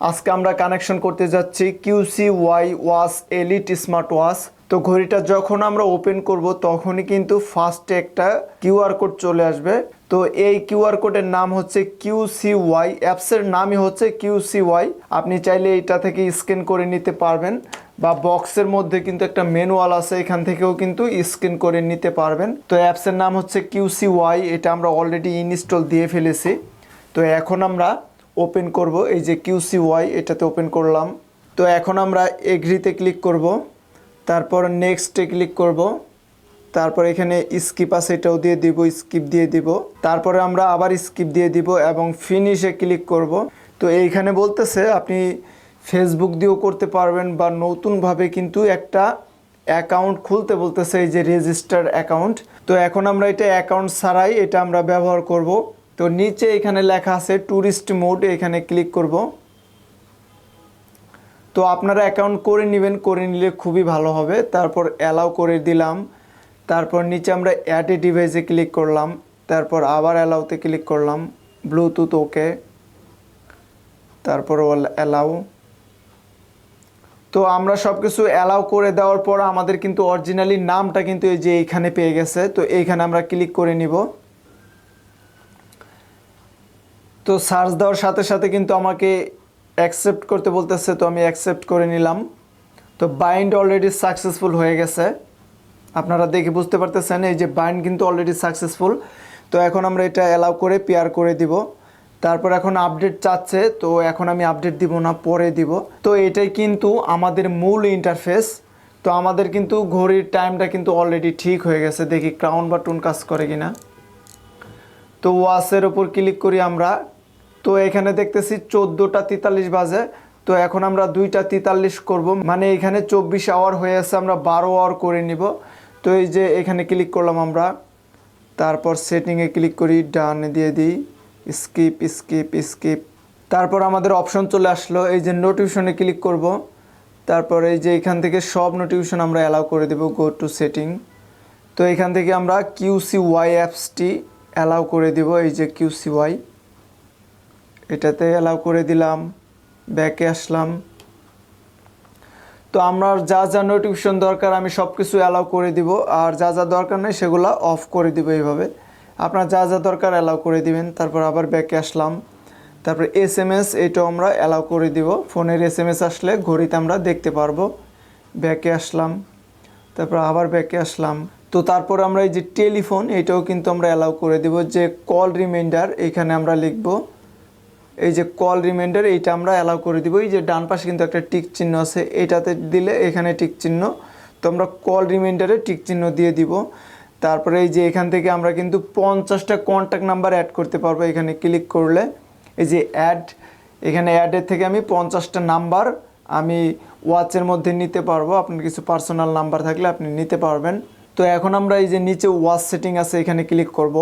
আজকে আমরা কানেকশন করতে যাচ্ছি QC Y watch elite smart watch তো ঘড়িটা যখন আমরা ওপেন করব, তখনই কিন্তু ফার্স্টে একটা কিউআর কোড চলে আসবে। তো এই কিউআর কোডের নাম হচ্ছে কিউসি ওয়াই অ্যাপসের নামই হচ্ছে কিউসি ওয়াই আপনি চাইলে এটা থেকে স্ক্যান করে নিতে পারবেন। বা বক্সের মধ্যে কিন্তু একটা ম্যানুয়াল আছে, এখান থেকেও কিন্তু স্ক্যান করে নিতে পারবেন। তো অ্যাপসের নাম হচ্ছে কিউসি ওয়াই এটা আমরা অলরেডি ইনস্টল দিয়ে ফেলেছি। তো এখন আমরা ওপেন করব, এই যে কিউসি ওয়াই এটাতে ওপেন করলাম। তো এখন আমরা এগ্রিতে ক্লিক করব, তারপর নেক্সটে ক্লিক করব, তারপর এখানে স্কিপ আছে, এটাও দিয়ে দিব স্কিপ দিয়ে দিব। তারপরে আমরা আবার স্কিপ দিয়ে দিব এবং ফিনিশে ক্লিক করব। তো এইখানে বলতেছে, আপনি ফেসবুক দিয়েও করতে পারবেন বা নতুনভাবে কিন্তু একটা অ্যাকাউন্ট খুলতে বলতেছে, এই যে রেজিস্টার অ্যাকাউন্ট তো এখন আমরা এটা অ্যাকাউন্ট ছাড়াই এটা আমরা ব্যবহার করব। তো নিচে এখানে লেখা আছে ট্যুরিস্ট মোড এখানে ক্লিক করব। তো আপনারা অ্যাকাউন্ট করে নেবেন, করে নিলে খুবই ভালো হবে। তারপর অ্যালাউ করে দিলাম। তারপর নিচে আমরা অ্যাড এ ডিভাইসে ক্লিক করলাম। তারপর আবার অ্যালাউতে ক্লিক করলাম। ব্লুটুথ ওকে তারপর অ্যালাউ তো আমরা সব কিছু অ্যালাউ করে দেওয়ার পর আমাদের কিন্তু অরিজিনালি নামটা কিন্তু এই যে এইখানে পেয়ে গেছে। তো এইখানে আমরা ক্লিক করে নিব। তো সার্চ দেওয়ার সাথে সাথে কিন্তু আমাকে অ্যাকসেপ্ট করতে বলতেছে, তো আমি অ্যাকসেপ্ট করে নিলাম। তো বাইন্ড অলরেডি সাকসেসফুল হয়ে গেছে। আপনারা দেখে বুঝতে পারতেছেন, এই যে বাইন্ড কিন্তু অলরেডি সাকসেসফুল তো এখন আমরা এটা অ্যালাউ করে পেয়ার করে দিব। তারপর এখন আপডেট চাচ্ছে, তো এখন আমি আপডেট দিব না, পরে দিব। তো এটাই কিন্তু আমাদের মূল ইন্টারফেস তো আমাদের কিন্তু ঘড়ির টাইমটা কিন্তু অলরেডি ঠিক হয়ে গেছে। দেখি ক্রাউন বাটন কাজ করে কিনা। তো ওয়াসের ওপর ক্লিক করি আমরা। তো এখানে দেখতেছি চোদ্দোটা তেতাল্লিশ বাজে। তো এখন আমরা দুইটা তেতাল্লিশ করব। মানে এখানে চব্বিশ আওয়ার হয়ে আছে, আমরা বারো আওয়ার করে নিব। তো এই যে এখানে ক্লিক করলাম আমরা। তারপর সেটিংয়ে ক্লিক করি ডানে দিয়ে দিই। স্কিপ স্কিপ স্কিপ তারপর আমাদের অপশন চলে আসলো, এই যে নোটিফিকেশনে ক্লিক করব। তারপর এই যে এখান থেকে সব নোটিফিকেশন আমরা অ্যালাউ করে দেব গো টু সেটিং তো এখান থেকে আমরা কিউসি ওয়াই অ্যাপসটি অ্যালাউ করে দিব, এই যে কিউসি ওয়াই এটাতে অ্যালাউ করে দিলাম ব্যাকে আসলাম। তো আমার যা যা নোটিফিকেশন দরকার আমি সব কিছু অ্যালাউ করে দিব, আর যা যা দরকার নেই সেগুলো অফ করে দিব এইভাবে। আপনার যা যা দরকার অ্যালাউ করে দিবেন, তারপর আবার ব্যাকে আসলাম। তারপর এস এম এস এটাও আমরা অ্যালাউ করে দিব। ফোনের এস এম এস আসলে ঘড়িতে আমরা দেখতে পারব। ব্যাকে আসলাম, তারপর আবার ব্যাকে আসলাম। তো তারপর আমরা এই যে টেলিফোন এটাও কিন্তু আমরা অ্যালাউ করে দিব। যে কল রিমাইন্ডার এখানে আমরা লিখব। এই যে কল রিমাইন্ডার এইটা আমরা অ্যালাউ করে দিব। এই যে ডান পাশে কিন্তু একটা টিক চিহ্ন আছে, এটাতে দিলে এখানে টিক চিহ্ন। তো আমরা কল রিমাইন্ডারে টিক চিহ্ন দিয়ে দিব। তারপরে এই যে এখান থেকে আমরা কিন্তু পঞ্চাশটা কন্ট্যাক্ট নাম্বার অ্যাড করতে পারব এখানে ক্লিক করলে। এই যে অ্যাড এখানে অ্যাডের থেকে আমি পঞ্চাশটা নাম্বার আমি ওয়াচের মধ্যে নিতে পারব। আপনার কিছু পার্সোনাল নাম্বার থাকলে আপনি নিতে পারবেন। তো এখন আমরা এই যে নিচে ওয়াচ সেটিং আছে, এখানে ক্লিক করব।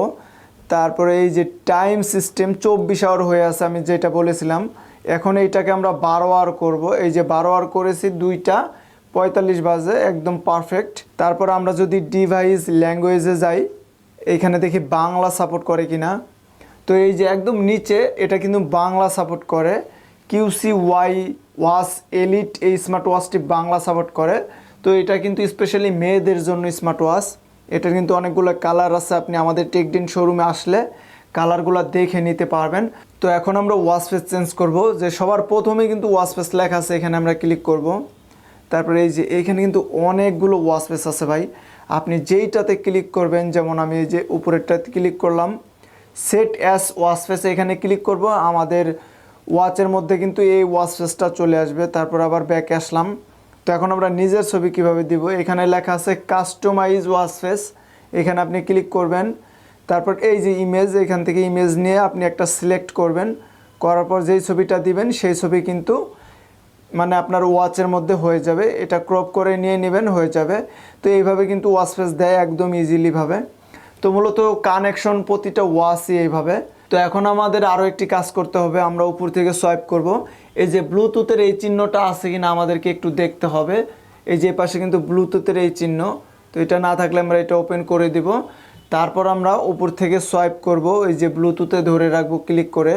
তারপরে এই যে টাইম সিস্টেম চব্বিশ আওয়ার হয়ে আছে, আমি যেটা বলেছিলাম, এখন এইটাকে আমরা বারো আওয়ার করব। এই যে বারো আওয়ার করেছি, দুইটা, পঁয়তাল্লিশ বাজে, একদম পারফেক্ট তারপর আমরা যদি ডিভাইস ল্যাঙ্গুয়েজে যাই এইখানে দেখি বাংলা সাপোর্ট করে কিনা। তো এই যে একদম নিচে, এটা কিন্তু বাংলা সাপোর্ট করে। কিউসি ওয়াই ওয়াচ এলিট এই স্মার্ট ওয়াচটি বাংলা সাপোর্ট করে। তো এটা কিন্তু স্পেশালি মেয়েদের জন্য স্মার্ট ওয়াচ এটার কিন্তু অনেকগুলো কালার আছে, আপনি আমাদের টেকডিন শোরুমে আসলে কালারগুলো দেখে নিতে পারবেন। তো এখন আমরা ওয়াচ ফেস চেঞ্জ করব, যে সবার প্রথমে কিন্তু ওয়াচ ফেস লেখা আছে, এখানে আমরা ক্লিক করব। তারপরে এই যে এখানে কিন্তু অনেকগুলো ওয়াচ ফেস আছে ভাই। আপনি যেইটাতে ক্লিক করবেন, যেমন আমি এই যে উপরেরটাতে ক্লিক করলাম সেট অ্যাস ওয়াচ ফেস এখানে ক্লিক করব। আমাদের ওয়াচের মধ্যে কিন্তু এই ওয়াচ ফেসটা চলে আসবে। তারপর আবার ব্যাক আসলাম। তো এখন আমরা নিজের ছবি কীভাবে দিব? এখানে লেখা আছে কাস্টমাইজ ওয়াচ ফেস এখানে আপনি ক্লিক করবেন। তারপর এই যে ইমেজ এখান থেকে ইমেজ নিয়ে আপনি একটা সিলেক্ট করবেন। করার পর যেই ছবিটা দিবেন, সেই ছবি কিন্তু মানে আপনার ওয়াচের মধ্যে হয়ে যাবে। এটা ক্রপ করে নিয়ে নেবেন, হয়ে যাবে। তো এইভাবে কিন্তু ওয়াচ ফেস দেয় একদম ইজিলিভাবে তো মূলত কানেকশন প্রতিটা ওয়াচই এইভাবে। তো এখন আমাদের আরও একটি কাজ করতে হবে, আমরা উপর থেকে সোয়াইপ করব। এই যে ব্লুটুথের এই চিহ্নটা আছে কিনা আমাদেরকে একটু দেখতে হবে। এই যে পাশে কিন্তু ব্লুটুথের এই চিহ্ন, তো এটা না থাকলে আমরা এটা ওপেন করে দিব। তারপর আমরা উপর থেকে সোয়াইপ করব, এই যে ব্লুটুথে ধরে রাখব ক্লিক করে।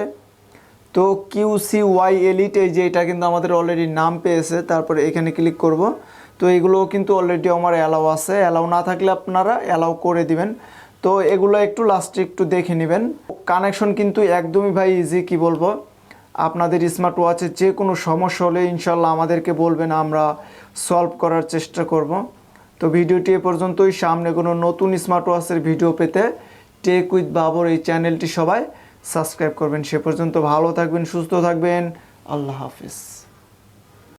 তো কিউ সি ওয়াই এলিট এই যে এটা কিন্তু আমাদের অলরেডি নাম পেয়েছে, তারপরে এখানে ক্লিক করব। তো এগুলো কিন্তু অলরেডি আমার অ্যালাউ আছে। অ্যালাউ না থাকলে আপনারা অ্যালাউ করে দিবেন। তো এগুলো একটু লাস্টে একটু দেখে নেবেন। কানেকশন কিন্তু একদমই ভাই ইজি কি বলব? আপনাদের স্মার্ট ওয়াচের যে কোনো সমস্যা হলে ইনশাল্লাহ আমাদেরকে বলবেন, আমরা সলভ করার চেষ্টা করব। তো ভিডিওটি এ পর্যন্তই। সামনে কোনো নতুন স্মার্ট ওয়াচের ভিডিও পেতে টেক উইথ বাবর এই চ্যানেলটি সবাই সাবস্ক্রাইব করবেন। সে পর্যন্ত ভালো থাকবেন, সুস্থ থাকবেন। আল্লাহ হাফিজ।